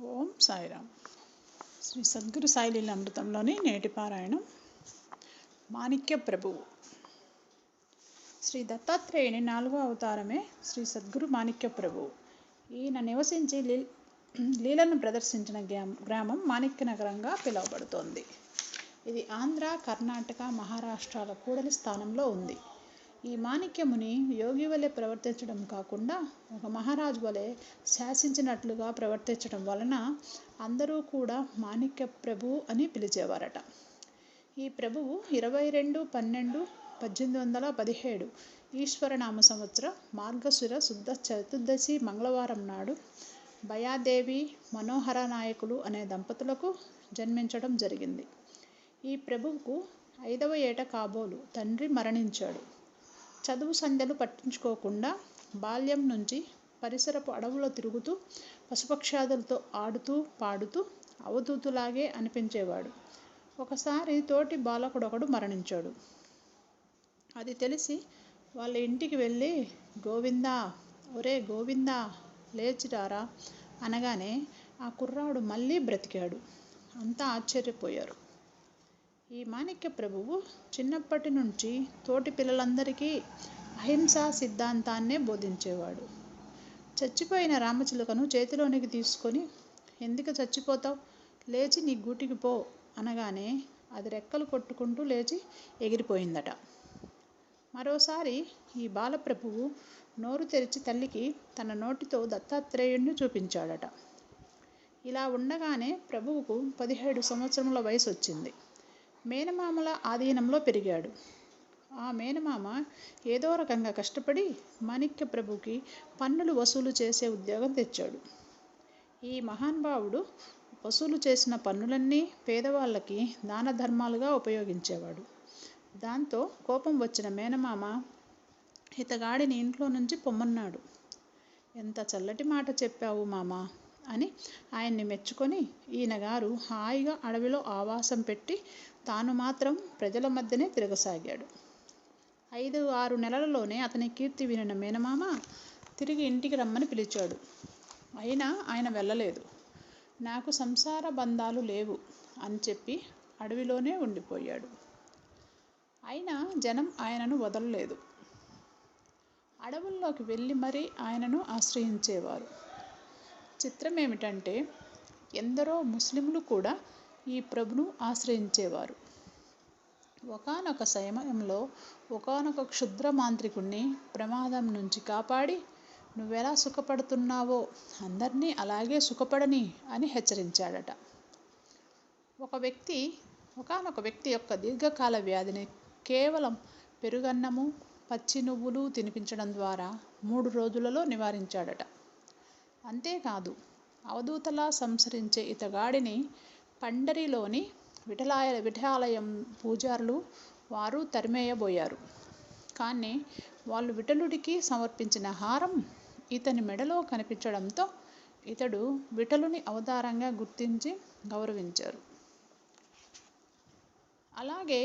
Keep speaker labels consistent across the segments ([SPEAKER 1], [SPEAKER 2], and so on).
[SPEAKER 1] ఓం సాయిరామ్. శ్రీ సద్గురు సాయిలీల అమృతంలోని నేటి పారాయణం. మాణిక్య ప్రభువు. శ్రీ దత్తాత్రేయుని నాలుగో అవతారమే శ్రీ సద్గురు మాణిక్య ప్రభువు. ఈయన నివసించి లీ లీలను ప్రదర్శించిన గ్రామం గ్రామం మాణిక్య నగరంగా పిలువబడుతోంది. ఇది ఆంధ్ర కర్ణాటక మహారాష్ట్రాల కూడలి స్థానంలో ఉంది. ఈ మాణిక్యముని యోగి వలె ప్రవర్తించడం కాకుండా ఒక మహారాజు వలె శాసించినట్లుగా ప్రవర్తించడం వలన అందరూ కూడా మాణిక్య ప్రభు అని పిలిచేవారట. ఈ ప్రభువు ఇరవై రెండు పన్నెండు పద్దెనిమిది వందల పదిహేడు ఈశ్వరనామ సంవత్సరం మార్గశిర శుద్ధ చతుర్దశి మంగళవారం నాడు భయాదేవి మనోహర నాయకులు అనే దంపతులకు జన్మించడం జరిగింది. ఈ ప్రభువుకు ఐదవ ఏట కాబోలు తండ్రి మరణించాడు. చదువు సంధ్యలు పట్టించుకోకుండా బాల్యం నుంచి పరిసరపు అడవులో తిరుగుతూ పశుపక్షాదులతో ఆడుతూ పాడుతూ అవధూతులాగే అనిపించేవాడు. ఒకసారి తోటి బాలకుడొకడు మరణించాడు. అది తెలిసి వాళ్ళ ఇంటికి వెళ్ళి గోవిందా ఒరే గోవిందా లేచిరారా? అనగానే ఆ కుర్రాడు మళ్ళీ బ్రతికాడు. అంతా ఆశ్చర్యపోయారు. ఈ మాణిక్య ప్రభువు చిన్నప్పటి నుంచి తోటి పిల్లలందరికీ అహింసా సిద్ధాంతాన్నే బోధించేవాడు. చచ్చిపోయిన రామచిలుకను చేతిలోనికి తీసుకొని ఎందుకు చచ్చిపోతావు? లేచి నీ గూటికి పో అనగానే అది రెక్కలు కొట్టుకుంటూ లేచి ఎగిరిపోయిందట. మరోసారి ఈ బాలప్రభువు నోరు తెరిచి తల్లికి తన నోటితో దత్తాత్రేయుణ్ణి చూపించాడట. ఇలా ఉండగానే ప్రభువుకు పదిహేడు సంవత్సరముల వయసు వచ్చింది మేనమామల ఆధీనంలో పెరిగాడు. ఆ మేనమామ ఏదో రకంగా కష్టపడి మాణిక్య ప్రభుకి పన్నులు వసూలు చేసే ఉద్యోగం తెచ్చాడు. ఈ మహానుభావుడు వసూలు చేసిన పన్నులన్నీ పేదవాళ్ళకి దాన ధర్మాలుగా ఉపయోగించేవాడు. దాంతో కోపం వచ్చిన మేనమామ ఇతగాడిని ఇంట్లో నుంచి పొమ్మన్నాడు. ఎంత చల్లటి మాట చెప్పావు మామ! అని ఆయన్ని మెచ్చుకొని ఈయన గారు హాయిగా అడవిలో ఆవాసం పెట్టి తాను మాత్రం ప్రజల మధ్యనే తిరగసాగాడు. ఐదు ఆరు నెలలలోనే అతని కీర్తి వినిన మేనమామ తిరిగి ఇంటికి రమ్మని పిలిచాడు. అయినా ఆయన వెళ్ళలేదు. నాకు సంసార బంధాలు లేవు అని చెప్పి అడవిలోనే ఉండిపోయాడు. అయినా జనం ఆయనను వదలలేదు. అడవుల్లోకి వెళ్ళి మరీ ఆయనను ఆశ్రయించేవారు. చిత్రం ఏమిటంటే ఎందరో ముస్లింలు కూడా ఈ ప్రభును ఆశ్రయించేవారు. ఒకనొక సమయంలో ఒకనొక క్షుద్ర మాంత్రికుణ్ణి ప్రమాదం నుంచి కాపాడి నువ్వెలా సుఖపడుతున్నావో అందరినీ అలాగే సుఖపడని అని హెచ్చరించాడట. ఒక వ్యక్తి ఒకనొక వ్యక్తి యొక్క దీర్ఘకాల వ్యాధిని కేవలం పెరుగన్నము పచ్చి నువ్వులు తినిపించడం ద్వారా మూడు రోజులలో నివారించాడట. అంతేకాదు అవధూతలా సంసరించే ఇతగాడిని పండరిలోని విఠలాయ విఠాలయం పూజారులు వారు తరిమేయబోయారు. కానీ వాళ్ళు విఠలుడికి సమర్పించిన హారం ఇతని మెడలో కనిపించడంతో ఇతడు విఠలుని అవతారంగా గుర్తించి గౌరవించారు. అలాగే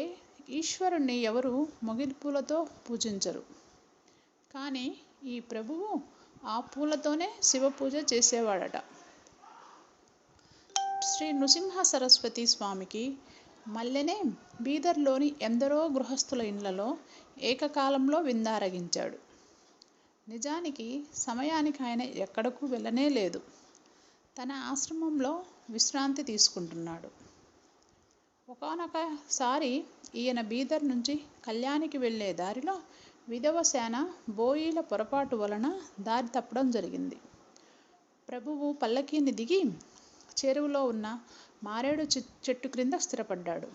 [SPEAKER 1] ఈశ్వరుణ్ణి ఎవరు మొగిలిపూలతో పూజించరు. కానీ ఈ ప్రభువు ఆ పూలతోనే శివ పూజ చేసేవాడట. శ్రీ నృసింహ సరస్వతి స్వామికి మల్లెనే బీదర్లోని ఎందరో గృహస్థుల ఇండ్లలో ఏకకాలంలో విందారగించాడు. నిజానికి సమయానికి ఆయన ఎక్కడకు వెళ్ళనే లేదు. తన ఆశ్రమంలో విశ్రాంతి తీసుకుంటున్నాడు. ఒకనొకసారి ఈయన బీదర్ నుంచి కళ్యాణికి వెళ్ళే దారిలో విధవ సేన బోయిల పొరపాటు వలన దారి తప్పడం జరిగింది. ప్రభువు పల్లకీని దిగి చెరువులో ఉన్న మారేడు చెట్టు క్రింద స్థిరపడ్డాడు.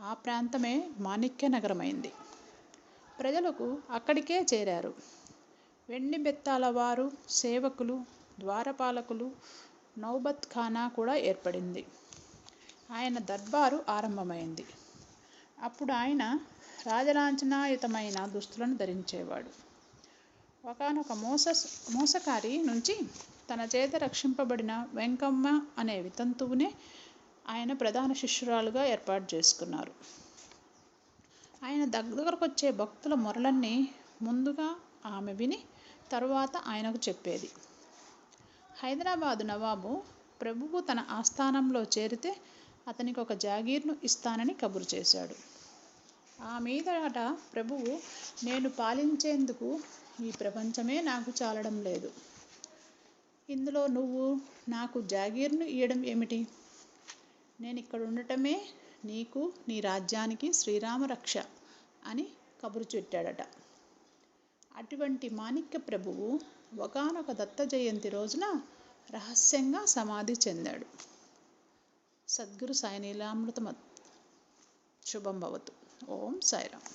[SPEAKER 1] ఆ ప్రాంతమే మాణిక్య నగరమైంది. ప్రజలకు అక్కడికే చేరారు. వెండి బెత్తాల వారు సేవకులు ద్వారపాలకులు నౌబత్ ఖానా కూడా ఏర్పడింది. ఆయన దర్బారు ఆరంభమైంది. అప్పుడు ఆయన రాజలాంఛనాయుతమైన దుస్తులను ధరించేవాడు. ఒకనొక మోస మోసకారి నుంచి తన చేత రక్షింపబడిన వెంకమ్మ అనే వితంతువునే ఆయన ప్రధాన శిష్యురాలుగా ఏర్పాటు చేసుకున్నారు. ఆయన దగ్గరకు వచ్చే భక్తుల మొరలన్నీ ముందుగా ఆమె విని తరువాత ఆయనకు చెప్పేది. హైదరాబాదు నవాబు ప్రభువు తన ఆస్థానంలో చేరితే అతనికి ఒక జాగీర్ను ఇస్తానని కబురు చేశాడు. ఆ మీదట ప్రభువు నేను పాలించేందుకు ఈ ప్రపంచమే నాకు చాలడం లేదు. ఇందులో నువ్వు నాకు జాగీర్ను ఇయ్యడం ఏమిటి? నేను ఇక్కడ ఉండటమే నీకు నీ రాజ్యానికి శ్రీరామ రక్ష అని కబురు చుట్టాడట. అటువంటి మాణిక్య ప్రభువు ఒకనొక దత్త జయంతి రోజున రహస్యంగా సమాధి చెందాడు. సద్గురు సాయి శుభం భవతు. ఓం సాయిరామ్